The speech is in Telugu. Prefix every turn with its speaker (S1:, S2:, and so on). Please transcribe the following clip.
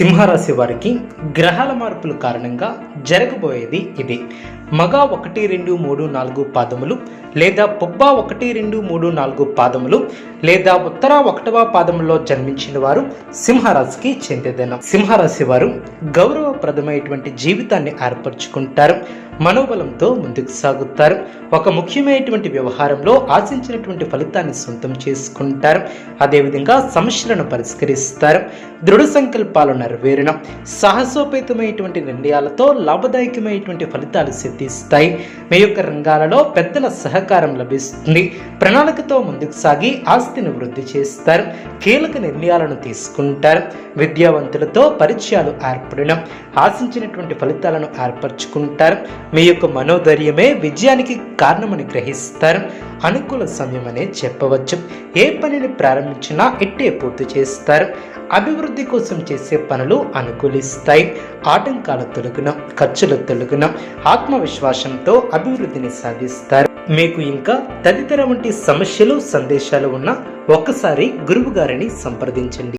S1: సింహరాశి వారికి గ్రహాల మార్పుల కారణంగా జరగబోయేది ఇది. మగ ఒకటి రెండు మూడు నాలుగు పాదములు లేదా పుబ్బ ఒకటి రెండు మూడు నాలుగు పాదములు లేదా ఉత్తర ఒకటవ పాదములో జన్మించిన వారు సింహరాశికి చెందిదనం సింహరాశి వారు గౌరవప్రదమైనటువంటి జీవితాన్ని ఏర్పరచుకుంటారు. మనోబలంతో ముందుకు సాగుతారు. ఒక ముఖ్యమైనటువంటి వ్యవహారంలో ఆశించినటువంటి ఫలితాన్ని సొంతం చేసుకుంటారు. అదేవిధంగా సమస్యలను పరిష్కరిస్తారు. దృఢ సంకల్పాలు నెరవేరడం సాహసోపేతమైనటువంటి నిర్ణయాలతో లాభదాయకమైనటువంటి ఫలితాలు సిద్ధిస్తాయి. మీ యొక్క రంగాలలో పెద్దల సహకారం లభిస్తుంది. ప్రణాళికతో ముందుకు సాగి ఆస్తిని వృద్ధి చేస్తారు. కీలక నిర్ణయాలను తీసుకుంటారు. విద్యావంతులతో పరిచయాలు ఏర్పడడం ఆశించినటువంటి ఫలితాలను ఏర్పరచుకుంటారు. మీ యొక్క మనోధైర్యమే విజయానికి కారణమని గ్రహిస్తారు. అనుకూల సమయం అనే చెప్పవచ్చు. ఏ పనిని ప్రారంభించినా ఎట్టే పూర్తి చేస్తారు. అభివృద్ధి కోసం చేసే పనులు అనుకూలిస్తాయి. ఆటంకాల తొలగున ఖర్చుల తొలగున ఆత్మవిశ్వాసంతో అభివృద్ధిని సాధిస్తారు. మీకు ఇంకా తదితర వంటి సమస్యలు సందేశాలు ఉన్న ఒక్కసారి గురువు గారిని సంప్రదించండి.